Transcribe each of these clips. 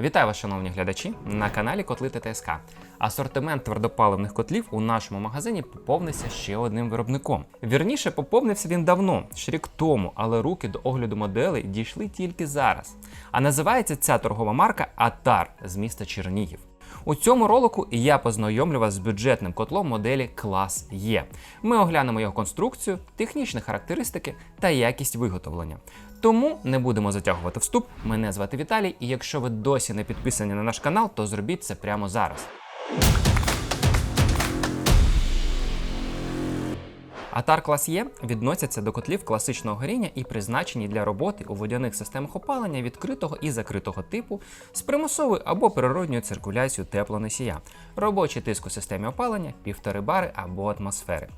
Вітаю вас, шановні глядачі, на каналі Котли ТТСК. Асортимент твердопаливних котлів у нашому магазині поповнився ще одним виробником. Вірніше, поповнився він давно, ще рік тому, але руки до огляду моделей дійшли тільки зараз. А називається ця торгова марка Атар з міста Чернігів. У цьому ролику я познайомлю вас з бюджетним котлом моделі Клас Е. Ми оглянемо його конструкцію, технічні характеристики та якість виготовлення. Тому не будемо затягувати вступ. Мене звати Віталій, і якщо ви досі не підписані на наш канал, то зробіть це прямо зараз. Атар клас Е відносяться до котлів класичного горіння і призначені для роботи у водяних системах опалення відкритого і закритого типу з примусовою або природньою циркуляцією теплоносія. Робочий тиск у системі опалення 1,5 бари або атмосфери.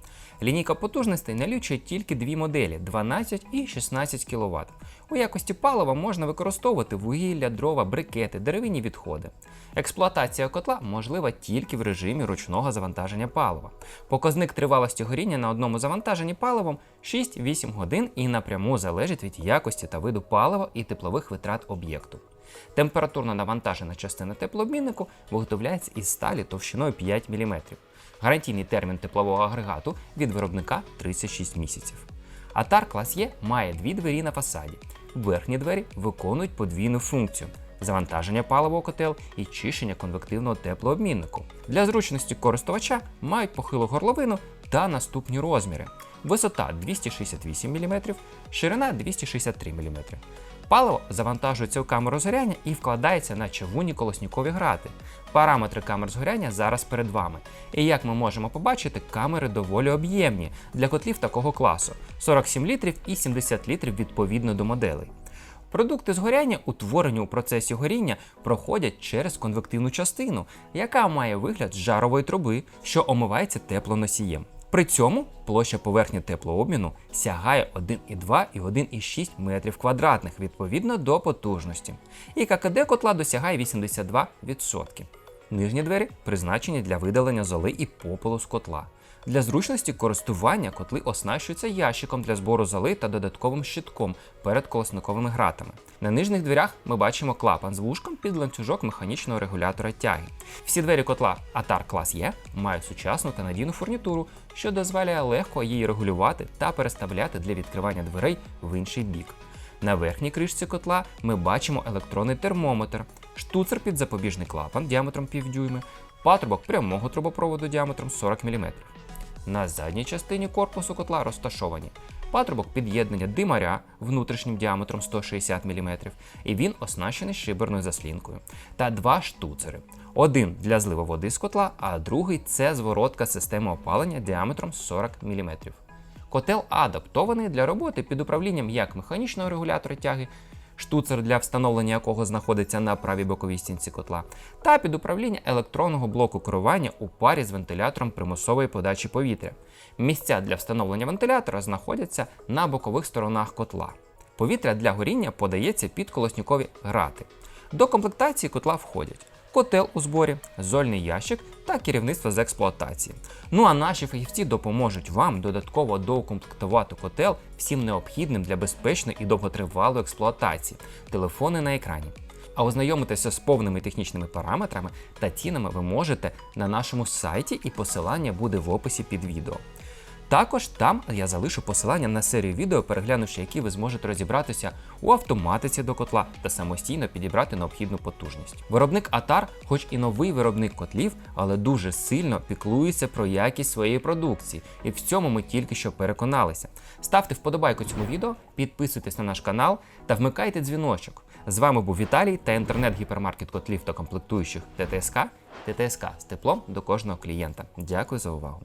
Лінійка потужностей налічує тільки дві моделі 12 і 16 кВт. У якості палива можна використовувати вугілля, дрова, брикети, деревинні відходи. Експлуатація котла можлива тільки в режимі ручного завантаження палива. Показник тривалості горіння на одному завантаженні паливом 6-8 годин і напряму залежить від якості та виду палива і теплових витрат об'єкту. Температурно навантажена частина теплообміннику виготовляється із сталі товщиною 5 мм. Гарантійний термін теплового агрегату від виробника 36 місяців. Атар клас Е має дві двері на фасаді. Верхні двері виконують подвійну функцію завантаження палива у котел і чищення конвективного теплообміннику. Для зручності користувача мають похилу горловину та наступні розміри: висота 268 мм, ширина 263 мм. Паливо завантажується у камеру згоряння і вкладається на чавунні колоснікові грати. Параметри камер згоряння зараз перед вами. І як ми можемо побачити, камери доволі об'ємні для котлів такого класу 47 літрів і 70 літрів відповідно до моделей. Продукти згоряння, утворені у процесі горіння, проходять через конвективну частину, яка має вигляд жарової труби, що омивається теплоносієм. При цьому площа поверхні теплообміну сягає 1,2 і 1,6 метрів квадратних відповідно до потужності. І ККД котла досягає 82%. Нижні двері призначені для видалення золи і попелу з котла. Для зручності користування котли оснащуються ящиком для збору золи та додатковим щитком перед колосниковими гратами. На нижніх дверях ми бачимо клапан з вушком під ланцюжок механічного регулятора тяги. Всі двері котла Атар клас Е мають сучасну та надійну фурнітуру, що дозволяє легко її регулювати та переставляти для відкривання дверей в інший бік. На верхній кришці котла ми бачимо електронний термометр, штуцер під запобіжний клапан діаметром півдюйми, патрубок прямого трубопроводу діаметром 40 мм. На задній частині корпусу котла розташовані патрубок під'єднання димаря внутрішнім діаметром 160 мм, і він оснащений шиберною заслінкою, та два штуцери. Один для зливу води з котла, а другий це зворотка системи опалення діаметром 40 мм. Котел адаптований для роботи під управлінням як механічного регулятора тяги, штуцер для встановлення якого знаходиться на правій боковій стінці котла, та під управління електронного блоку керування у парі з вентилятором примусової подачі повітря. Місця для встановлення вентилятора знаходяться на бокових сторонах котла. Повітря для горіння подається під колоснікові грати. До комплектації котла входять котел у зборі, зольний ящик та керівництво з експлуатації. Ну а наші фахівці допоможуть вам додатково доукомплектувати котел всім необхідним для безпечної і довготривалої експлуатації. Телефони на екрані. А ознайомитися з повними технічними параметрами та цінами ви можете на нашому сайті, і посилання буде в описі під відео. Також там я залишу посилання на серію відео, переглянувши які ви зможете розібратися у автоматиці до котла та самостійно підібрати необхідну потужність. Виробник Атар, хоч і новий виробник котлів, але дуже сильно піклується про якість своєї продукції, і в цьому ми тільки що переконалися. Ставте вподобайку цьому відео, підписуйтесь на наш канал та вмикайте дзвіночок. З вами був Віталій та інтернет-гіпермаркет котлів та комплектуючих ТТСК. ТТСК з теплом до кожного клієнта. Дякую за увагу.